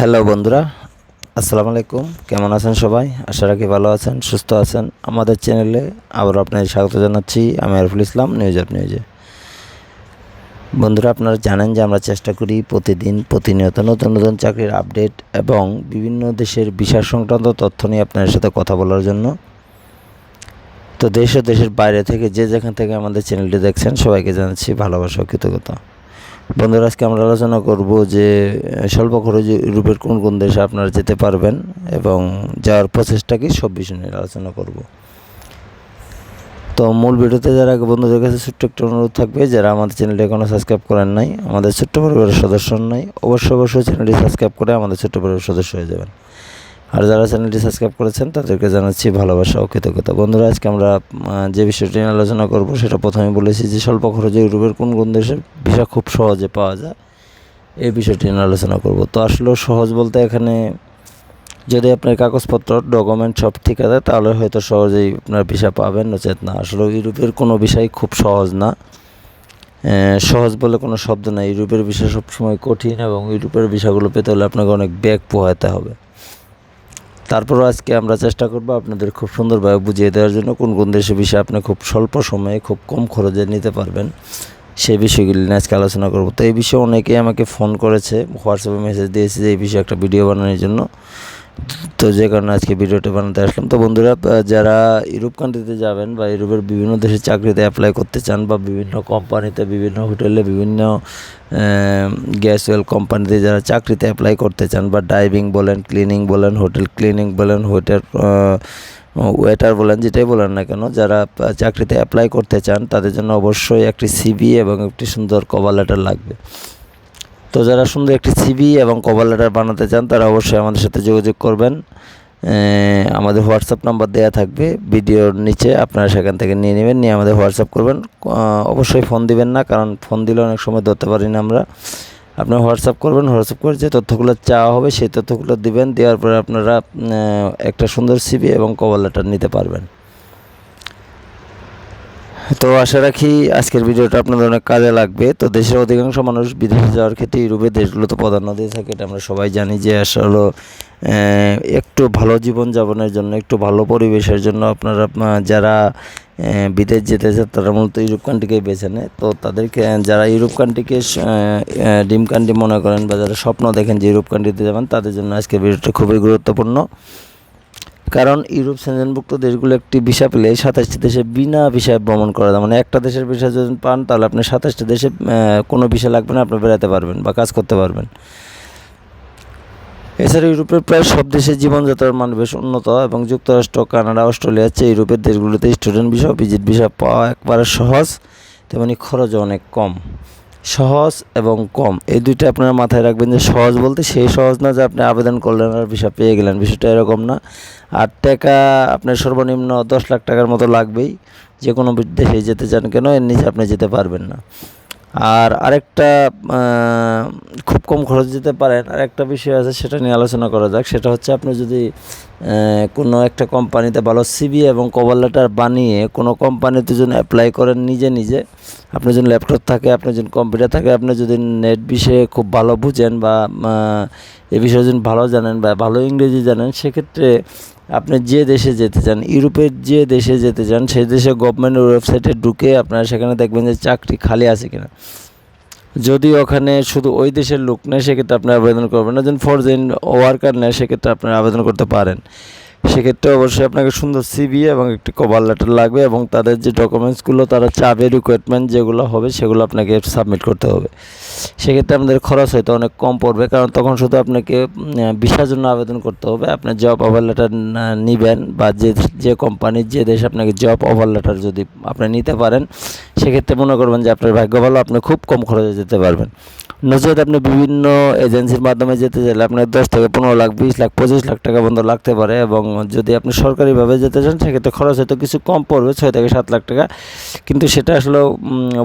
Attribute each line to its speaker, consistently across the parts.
Speaker 1: Hello বন্ধুরা, আসসালামু আলাইকুম। কেমন আছেন সবাই? আশা রাখি ভালো আছেন, সুস্থ আছেন। আমাদের চ্যানেলে আবার আপনাদের স্বাগত জানাচ্ছি, আমি আরফুল ইসলাম নিউজ অফ নিউজে বন্ধুরা, আপনারা জানেন যে আমরা চেষ্টা করি প্রতিদিন প্রতিনিয়ত নতুন নতুন চাকরির আপডেট এবং বিভিন্ন দেশের বিষয় সংক্রান্ত তথ্য নিয়ে আপনাদের সাথে কথা বলার জন্য। তো দেশ ও দেশের বাইরে থেকে যে যেখান থেকে আমাদের চ্যানেলটি দেখছেন, সবাইকে জানাচ্ছি ভালোবাসা কৃতজ্ঞতা। বন্ধুরা, আজকে আমরা আলোচনা করব যে স্বল্প খরচে ইউরোপের কোন কোন দেশে আপনারা যেতে পারবেন এবং যাওয়ার প্রচেষ্টা কি সব বিষয় নিয়ে আলোচনা করব। তো মূল ভিডিওতে যারা বন্ধুদের কাছে ছোট্ট একটা অনুরোধ থাকবে, যারা আমাদের চ্যানেলটি এখনও সাবস্ক্রাইব করেন নাই, আমাদের ছোট্ট পরিবারের সদস্য নাই, অবশ্যই অবশ্যই চ্যানেলটি সাবস্ক্রাইব করে আমাদের ছোট্ট পরিবারের সদস্য হয়ে যাবেন। আর যারা চ্যানেলটি সাবস্ক্রাইব করেছেন তাদেরকে জানাচ্ছি ভালোবাসা ও কৃতজ্ঞতা। বন্ধুরা, আজকে আমরা যে বিষয়টি নিয়ে আলোচনা করব সেটা প্রথমে বলেছি যে স্বল্প খরচে ইউরোপের কোন কোন দেশের ভিসা খুব সহজে পাওয়া যায়, এই বিষয়টি নিয়ে আলোচনা করব। তো আসলে সহজ বলতে এখানে যদি আপনার কাগজপত্র, ডকুমেন্ট সব ঠিক আছে, তাহলে হয়তো সহজেই আপনার ভিসা পাবেন, নচেত না। আসলে ইউরোপের কোনো বিষয় খুব সহজ না। সহজ বলে কোনো শব্দ নাই। ইউরোপের বিষয় সবসময় কঠিন এবং ইউরোপের বিষয়গুলো পেতে হলে আপনাকে অনেক ব্যাগ পোহাতে হবে। তারপরও আজকে আমরা চেষ্টা করব আপনাদের খুব সুন্দরভাবে বুঝিয়ে দেওয়ার জন্য কোন কোন দেশের বিষয়ে আপনি খুব স্বল্প সময়ে খুব কম খরচে নিতে পারবেন সেই বিষয়গুলি নিয়ে আজকে আলোচনা করব। তো এই বিষয়ে অনেকেই আমাকে ফোন করেছে হোয়াটসঅ্যাপে মেসেজ দিয়েছে যে এই বিষয়ে একটা ভিডিও বানানোর জন্য। তো যে কারণে আজকে ভিডিওটা বানাতে আসলাম। তো বন্ধুরা যারা ইউরোপ কান্ট্রিতে যাবেন বা ইউরোপের বিভিন্ন দেশে চাকরিতে অ্যাপ্লাই করতে চান বা বিভিন্ন কোম্পানিতে বিভিন্ন হোটেলে বিভিন্ন গ্যাস ওয়েল কোম্পানিতে যারা চাকরিতে অ্যাপ্লাই করতে চান বা ড্রাইভিং বলেন ক্লিনিং বলেন হোটেল ক্লিনিং বলেন হোটেল ওয়েটার বলেন, যেটাই বলেন না কেন, যারা চাকরিতে অ্যাপ্লাই করতে চান, তাদের জন্য অবশ্যই একটি সিবি এবং একটি সুন্দর কভার লেটার লাগবে। তো যারা সুন্দর একটি সিবি এবং কভার লেটার বানাতে চান, তারা অবশ্যই আমাদের সাথে যোগাযোগ করবেন। আমাদের হোয়াটসঅ্যাপ নাম্বার দেওয়া থাকবে, ভিডিওর নিচে আপনারা সেখান থেকে নিয়ে নেবেন, নিয়ে আমাদের হোয়াটসঅ্যাপ করবেন। অবশ্যই ফোন দিবেন না, কারণ ফোন দিলে অনেক সময় ধরতে পারি না আমরা। আপনার হোয়াটসঅ্যাপ করবেন হোয়াটসঅ্যাপ করে যে তথ্যগুলো চাওয়া হবে, সেই তথ্যগুলো দিবেন, দেওয়ার পরে আপনারা একটা সুন্দর সিবি এবং কভার লেটার নিতে পারবেন। তো আশা রাখি আজকের ভিডিওটা আপনাদের অনেক কাজে লাগবে। তো দেশের অধিকাংশ মানুষ বিদেশে যাওয়ার ক্ষেত্রে ইউরোপের দেশগুলোতে প্রাধান্য দিয়ে থাকে, এটা আমরা সবাই জানি যে আসলে একটু ভালো জীবনযাপনের জন্য, একটু ভালো পরিবেশের জন্য আপনারা যারা বিদেশ যেতে চান তারা মূলত ইউরোপ কান্ট্রিকেই বেছে নেয়। তো তাদেরকে যারা ইউরোপ কান্ট্রিকে ডিম কান্ট্রি মনে করেন বা যারা স্বপ্ন দেখেন যে ইউরোপ কান্ট্রিতে যাবেন, তাদের জন্য আজকের ভিডিওটা খুবই গুরুত্বপূর্ণ। কারণ ইউরোপ সেনজনভুক্ত দেশগুলো একটি ভিসা পেলে সাতাশটি দেশে বিনা ভিসায় ভ্রমণ করা যায়। মানে একটা দেশের ভিসা যদি পান, তাহলে আপনি সাতাশটি দেশে কোনো ভিসা লাগবে না, আপনি বেড়াতে পারবেন বা কাজ করতে পারবেন। এছাড়া ইউরোপের প্রায় সব দেশের জীবনযাত্রার মান বেশ উন্নত এবং যুক্তরাষ্ট্র, কানাডা অস্ট্রেলিয়ার চেয়ে ইউরোপের দেশগুলোতে স্টুডেন্ট ভিসা, ভিজিট ভিসা পাওয়া একবারে সহজ, তেমনি খরচও অনেক কম। সহজ এবং কম। এই দুইটা আপনারা মাথায় রাখবেন যে সহজ বলতে সেই সহজ না যে আপনি আবেদন করলেন আর ভিসা পেয়ে গেলেন। বিষয়টা এরকম না। আট টাকা আপনার সর্বনিম্ন দশ লাখ টাকার মতো লাগবেই। যে কোনো দেশে যেতে চান কেন, এর নিচে আপনি যেতে পারবেন না। আর আরেকটা খুব কম খরচ যেতে পারেন আর একটা বিষয় আছে সেটা নিয়ে আলোচনা করা যাক। সেটা হচ্ছে আপনি যদি কোনো একটা কোম্পানিতে ভালো সিবি এবং কভার লেটার বানিয়ে কোনো কোম্পানিতে যদি অ্যাপ্লাই করেন নিজে নিজে আপনার যদি ল্যাপটপ থাকে আপনার যদি কম্পিউটার থাকে, আপনি যদি নেট বিষয়ে খুব ভালো বুঝেন বা এ বিষয়ে যদি ভালো জানেন বা ভালো ইংরেজি জানেন, সেক্ষেত্রে আপনি যে দেশে যেতে চান, ইউরোপের যে দেশে যেতে চান, সেই দেশে গভর্নমেন্টের ওয়েবসাইটে ঢুকে আপনারা সেখানে দেখবেন যে চাকরি খালি আছে কিনা। যদি ওখানে শুধু ওই দেশের লোক নেয়, সেক্ষেত্রে আপনি আবেদন করবেন না। যেন ফরজেন ওয়ার্কার নেয়, সেক্ষেত্রে আপনারা আবেদন করতে পারেন। সেক্ষেত্রে অবশ্যই আপনাকে সুন্দর সিবি এবং একটি কভার লেটার লাগবে এবং তাদের যে ডকুমেন্টসগুলো তারা চাবে রিকোয়ারমেন্ট যেগুলো হবে, সেগুলো আপনাকে সাবমিট করতে হবে। সেক্ষেত্রে আমাদের খরচ হয়তো অনেক কম পড়বে, কারণ তখন শুধু আপনাকে ভিসার জন্য আবেদন করতে হবে। আপনার জব অফার লেটার নেবেন বা যে যে কোম্পানির যে দেশ আপনাকে জব অফার লেটার যদি আপনি নিতে পারেন, সেক্ষেত্রে মনে করবেন যে আপনার ভাগ্য ভালো, আপনি খুব কম খরচে যেতে পারবেন। নচেত আপনি বিভিন্ন এজেন্সির মাধ্যমে যেতে চাইলে আপনার দশ থেকে পনেরো লাখ, বিশ লাখ, পঁচিশ লাখ টাকা পর্যন্ত লাগতে পারে এবং যদি আপনি সরকারিভাবে যেতে চান, সেক্ষেত্রে খরচ হয়তো কিছু কম পড়বে, ছয় থেকে সাত লাখ টাকা। কিন্তু সেটা আসলে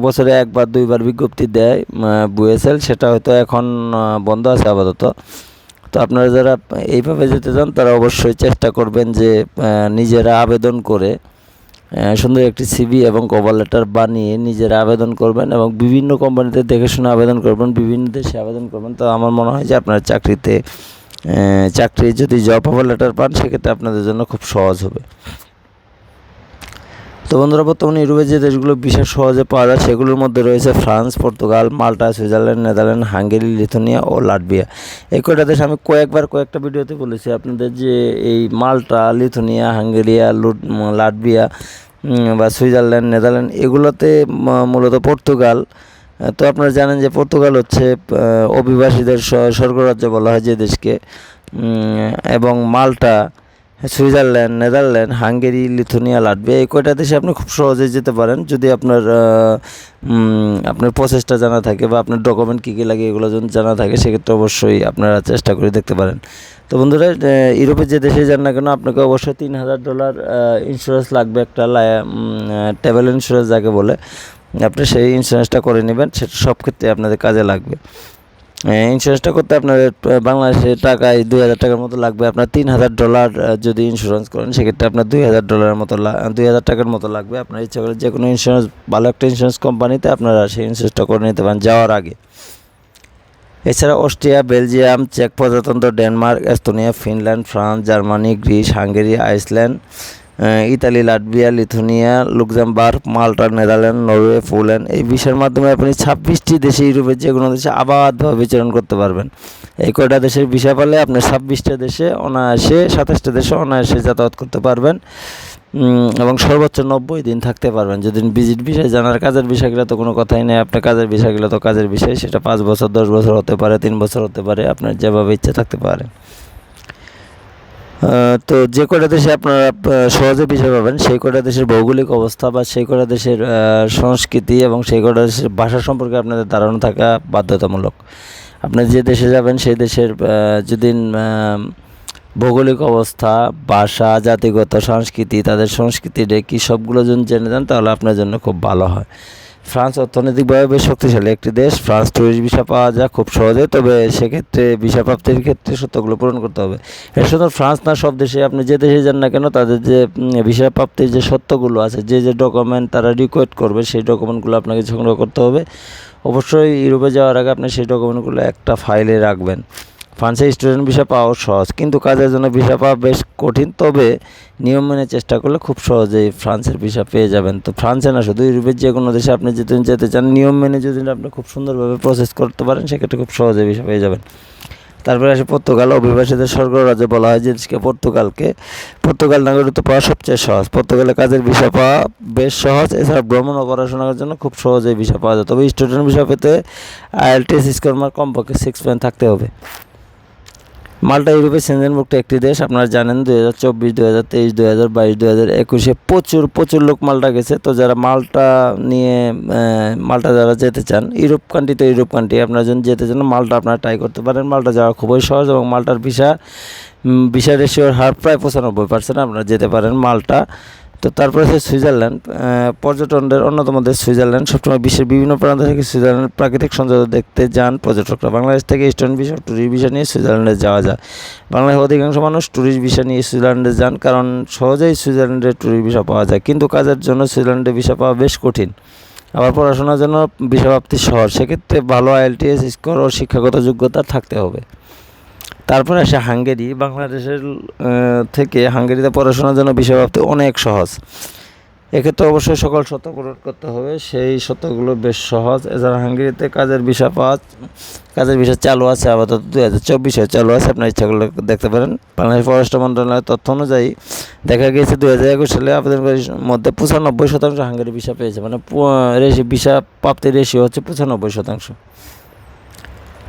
Speaker 1: বছরে একবার, দুইবার বিজ্ঞপ্তি দেয় বুয়েসেল। সেটা হয়তো এখন বন্ধ আছে আপাতত। তো আপনারা যারা এইভাবে যেতে চান, তারা অবশ্যই চেষ্টা করবেন যে নিজেরা আবেদন করে সুন্দর একটি সিভি এবং কভার লেটার বানিয়ে নিজেরা আবেদন করবেন এবং বিভিন্ন কোম্পানিতে দেখে শুনে আবেদন করবেন, বিভিন্ন দেশে আবেদন করবেন। তো আমার মনে হয় যে আপনার চাকরিতে চাকরি যদি জব অফার লেটার পান, সেক্ষেত্রে আপনাদের জন্য খুব সহজ হবে। তো বন্ধুরা, বর্তমানে ইউরোপের যে দেশগুলো বিশেষ সহজে পাওয়া যায়, সেগুলোর মধ্যে রয়েছে France, Portugal, Malta, Switzerland, Netherland, Hungary, Lithuania ও লাটভিয়া। এই কয়টা দেশ আমি কয়েকবার কয়েকটা ভিডিওতে বলেছি আপনাদের যে এই মাল্টা, লিথুনিয়া, হাঙ্গেরিয়া, লুট, লাটভিয়া বা সুইজারল্যান্ড, নেদারল্যান্ড, এগুলোতে মূলত পর্তুগাল তো আপনারা জানেন যে পর্তুগাল হচ্ছে অভিবাসীদের স্বর্গরাজ্য বলা হয় যে দেশকে। এবং Malta, Switzerland, Netherland, Hungary, Lithuania, Latvia, এই কয়টা দেশে আপনি খুব সহজেই যেতে পারেন। যদি আপনার আপনার প্রসেসটা জানা থাকে বা আপনার ডকুমেন্ট কী কী লাগে এগুলো যদি জানা থাকে, সেক্ষেত্রে অবশ্যই আপনারা চেষ্টা করে দেখতে পারেন। তো বন্ধুরা ইউরোপের যে দেশে যান না কেন, আপনাকে অবশ্যই তিন হাজার ডলার ইন্স্যুরেন্স লাগবে একটা ট্রাভেল ইন্স্যুরেন্স যাকে বলে। আপনি সেই ইন্স্যুরেন্সটা করে নেবেন সেটা সব ক্ষেত্রে আপনাদের কাজে লাগবে। ইন্স্যুরেন্সটা করতে আপনার আহ, বাংলাদেশের টাকায় দুই হাজার টাকার মতো লাগবে। আপনার তিন হাজার ডলার যদি ইন্স্যুরেন্স করেন সেক্ষেত্রে আপনার দুই হাজার ডলারের মতো দুই হাজার টাকার মতো লাগবে। আপনার ইচ্ছা করে যে কোনো ইন্স্যুরেন্স ভালো একটা ইন্স্যুরেন্স কোম্পানিতে আপনারা সেই ইন্স্যুরেন্সটা করে নিতে পারেন যাওয়ার আগে। এছাড়া অস্ট্রিয়া বেলজিয়াম চেক প্রজাতন্ত্র Denmark Estonia Finland France Germany Greece Hungary Iceland Italy, Latvia, Lithuania, Luxembourg, Malta, Netherland, Norway, Poland এই বিষয়ের মাধ্যমে আপনি ছাব্বিশটি দেশে, ইউরোপের যে কোনো দেশে আবাদভাবে বিচরণ করতে পারবেন। এই কয়টা দেশের বিষয় পালে আপনি ছাব্বিশটা দেশে, অনায়াসে সাতাশটা দেশে অনায়াসে যাতায়াত করতে পারবেন। এবং সর্বোচ্চ নব্বই দিন থাকতে পারবেন। যদি ভিজিট বিষয়, জানার কাজের বিষয়গুলো তো কোনো কথাই নেই। আপনার কাজের বিষয়গুলো তো কাজের বিষয়, সেটা পাঁচ বছর, দশ বছর হতে পারে, তিন বছর হতে পারে, আপনার যেভাবে ইচ্ছে থাকতে পারে। তো যে কটা দেশে আপনারা সহজে বিষয় পাবেন, সেই কটা দেশের ভৌগোলিক অবস্থা বা সেই কটা দেশের সংস্কৃতি এবং সেই কটা দেশের ভাষা সম্পর্কে আপনাদের ধারণা থাকা বাধ্যতামূলক। আপনি যে দেশে যাবেন, সেই দেশের যদি ভৌগোলিক অবস্থা, ভাষা, জাতিগত, সংস্কৃতি, তাদের সংস্কৃতিটা কী সবগুলো যদি জেনে যান তাহলে আপনার জন্য খুব ভালো হয়। ফ্রান্স অর্থনৈতিকভাবে বেশ শক্তিশালী একটি দেশ। ফ্রান্স ট্যুরিস্ট ভিসা পাওয়া যায় খুব সহজে, তবে সেক্ষেত্রে ভিসা প্রাপ্তির ক্ষেত্রে সত্যগুলো পূরণ করতে হবে। এর শুধু ফ্রান্স না, সব দেশে আপনি যে দেশে যান না কেন, তাদের যে ভিসা প্রাপ্তির যে সত্যগুলো আছে, যে যে ডকুমেন্ট তারা রিকোয়েস্ট করবে, সেই ডকুমেন্টগুলো আপনাকে সংগ্রহ করতে হবে। অবশ্যই ইউরোপে যাওয়ার আগে আপনি সেই ডকুমেন্টগুলো একটা ফাইলে রাখবেন। ফ্রান্সে স্টুডেন্ট ভিসা পাওয়া সহজ, কিন্তু কাজের জন্য ভিসা পাওয়া বেশ কঠিন, তবে নিয়ম মেনে চেষ্টা করলে খুব সহজেই ফ্রান্সের ভিসা পেয়ে যাবেন। তো ফ্রান্সে না, শুধু ইউরোপের যে কোনো দেশে আপনি যেতে যেতে চান, নিয়ম মেনে যদি আপনি খুব সুন্দরভাবে প্রসেস করতে পারেন, সেক্ষেত্রে খুব সহজে ভিসা পেয়ে যাবেন। তারপরে আসে পর্তুগাল। অভিবাসীদের স্বর্গরাজ্য বলা হয় জিনিসকে পর্তুগালকে, পর্তুগাল নাগরিকত্ব পাওয়া সবচেয়ে সহজ। পর্তুগালে কাজের ভিসা পাওয়া বেশ সহজ, এছাড়া ভ্রমণ ও পড়াশোনার জন্য খুব সহজেই ভিসা পাওয়া যায়। তবে স্টুডেন্ট ভিসা পেতে আইএলটিএস স্কোর মার্ক কমপক্ষে সিক্স পয়েন্ট থাকতে হবে। মাল্টা ইউরোপের সেনজেনভুক্ত একটি দেশ। আপনারা জানেন দু হাজার চব্বিশ, দুই হাজার তেইশ দু হাজার বাইশ দু হাজার একুশে প্রচুর প্রচুর লোক মাল্টা গেছে। তো যারা মাল্টা নিয়ে মাল্টা যারা যেতে চান, ইউরোপ কান্ট্রি তো ইউরোপ কান্ট্রি আপনারা যদি যেতে চান, মাল্টা আপনারা ট্রাই করতে পারেন। মাল্টা যাওয়া খুবই সহজ এবং মাল্টার ভিসা ভিসা রেশিওর হার প্রায় পঁচানব্বই পার্সেন্ট আপনারা যেতে পারেন মাল্টা। তো তারপরে আছে সুইজারল্যান্ড পর্যটনদের অন্যতম দেশ সুইজারল্যান্ড। সবসময় বিশ্বের বিভিন্ন প্রান্ত থেকে সুইজারল্যান্ড প্রাকৃতিক সৌন্দর্য দেখতে যান পর্যটকরা। বাংলাদেশ থেকে স্টুডেন্ট ভিসা ট্যুরিস্ট ভিসা নিয়ে সুইজারল্যান্ডে যাওয়া যায়। বাংলাদেশের অধিকাংশ মানুষ ট্যুরিস্ট ভিসা নিয়ে সুইজারল্যান্ডে যান কারণ সহজেই সুইজারল্যান্ডে ট্যুরিস্ট ভিসা পাওয়া যায়। কিন্তু কাজের জন্য সুইজারল্যান্ডে ভিসা পাওয়া বেশ কঠিন। আবার পড়াশোনার জন্য ভিসা প্রাপ্তি সহজ। সেক্ষেত্রে ভালো আইএলটিএস স্কোর ও শিক্ষাগত যোগ্যতা থাকতে হবে। তারপরে আসে হাঙ্গেরি। বাংলাদেশের থেকে হাঙ্গেরিতে পড়াশোনার জন্য বিষয় অনেক সহজ। এক্ষেত্রে অবশ্যই সকল সত্য পূরণ করতে হবে। সেই সত্যগুলো বেশ সহজ। এছাড়া হাঙ্গেরিতে কাজের বিষয় পাওয়া কাজের বিষয় চালু আছে আপাতত দুই হাজার চব্বিশে। চালু আছে, আপনার ইচ্ছা করলে দেখতে পারেন। বাংলাদেশ পররাষ্ট্র মন্ত্রণালয়ের তথ্য অনুযায়ী দেখা গিয়েছে দুই হাজার একুশ সালে আবেদনকারীর মধ্যে পঁচানব্বই শতাংশ হাঙ্গেরি ভিসা পেয়েছে। মানে রেশি ভিসা প্রাপ্তির রেশিও হচ্ছে পঁচানব্বই শতাংশ।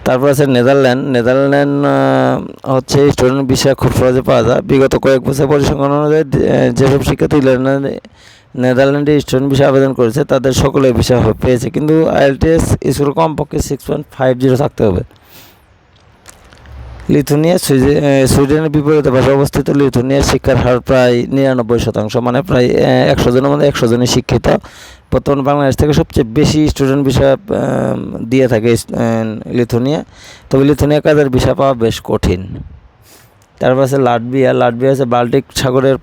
Speaker 1: তারপর আছে নেদারল্যান্ড। নেদারল্যান্ড হচ্ছে স্টুডেন্ট বিষয়ে খুব সহজে পাওয়া যায়। বিগত কয়েক বছর পরিসংখ্যান অনুযায়ী যেসব শিক্ষার্থী নেদারল্যান্ডে স্টুডেন্ট বিষয়ে আবেদন করেছে, তাদের সকলে বিষয় পেয়েছে। কিন্তু আইএলটিএস স্কুল কমপক্ষে সিক্স পয়েন্ট ফাইভ জিরো থাকতে হবে। লিথুনিয়া সুইডেনের বিপরীতে পাশে অবস্থিত লিথুনিয়ার শিক্ষার হার প্রায় নিরানব্বই শতাংশ মানে প্রায় একশো জনের মধ্যে একশো জনই শিক্ষিত। বর্তমান বাংলাদেশ থেকে সবচেয়ে বেশি স্টুডেন্ট ভিসা দিয়ে থাকে লিথুনিয়া। তবে লিথুনিয়া কাজের ভিসা পাওয়া বেশ কঠিন। তারপর আছে লাটভিয়া। লাটভিয়া হচ্ছে বাল্টিক সাগরের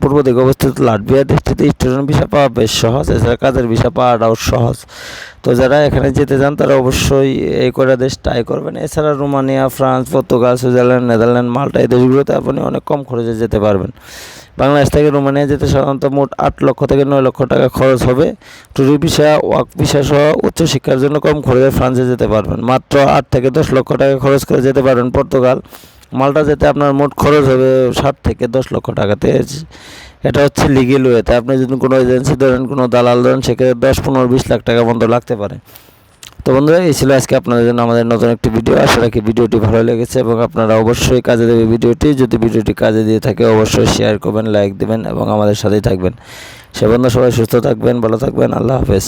Speaker 1: পূর্ব দিকে অবস্থিত লাটভিয়া দেশটিতে স্টুডেন্ট ভিসা পাওয়া বেশ সহজ, এছাড়া কাজের ভিসা পাওয়াটাও সহজ। তো যারা এখানে যেতে চান, তারা অবশ্যই এই কয়টা দেশ ট্রাই করবেন। এছাড়া Romania, France, Portugal, Switzerland, Netherland, Malta, এই দেশগুলোতে আপনি অনেক কম খরচে যেতে পারবেন। বাংলাদেশ থেকে রোমানিয়া যেতে সাধারণত মোট আট লক্ষ থেকে নয় লক্ষ টাকা খরচ হবে। ট্যুরি ভিসা, ওয়াক ভিসা সহ উচ্চশিক্ষার জন্য কম খরচে ফ্রান্সে যেতে পারবেন। মাত্র আট থেকে দশ লক্ষ টাকা খরচ করে যেতে পারবেন পর্তুগাল। মাল্টা যেতে আপনার মোট খরচ হবে ষাট থেকে দশ লক্ষ টাকাতে। এটা হচ্ছে লিগেল ওয়েতে আপনি যদি কোনো এজেন্সি ধরেন, কোনো দালাল ধরেন, সেক্ষেত্রে দশ, পনেরো, বিশ লাখ টাকা পর্যন্ত লাগতে পারে। তো বন্ধুরা, এই ছিল আজকে আপনাদের জন্য আমাদের নতুন একটি ভিডিও আশা রাখি ভিডিওটি ভালো লেগেছে এবং আপনারা অবশ্যই কাজে দেবে ভিডিওটি। যদি ভিডিওটি কাজে দিয়ে থাকে, অবশ্যই শেয়ার করবেন লাইক দেবেন এবং আমাদের সাথেই থাকবেন। সে বন্ধু সবাই সুস্থ থাকবেন, ভালো থাকবেন, আল্লাহ হাফেজ।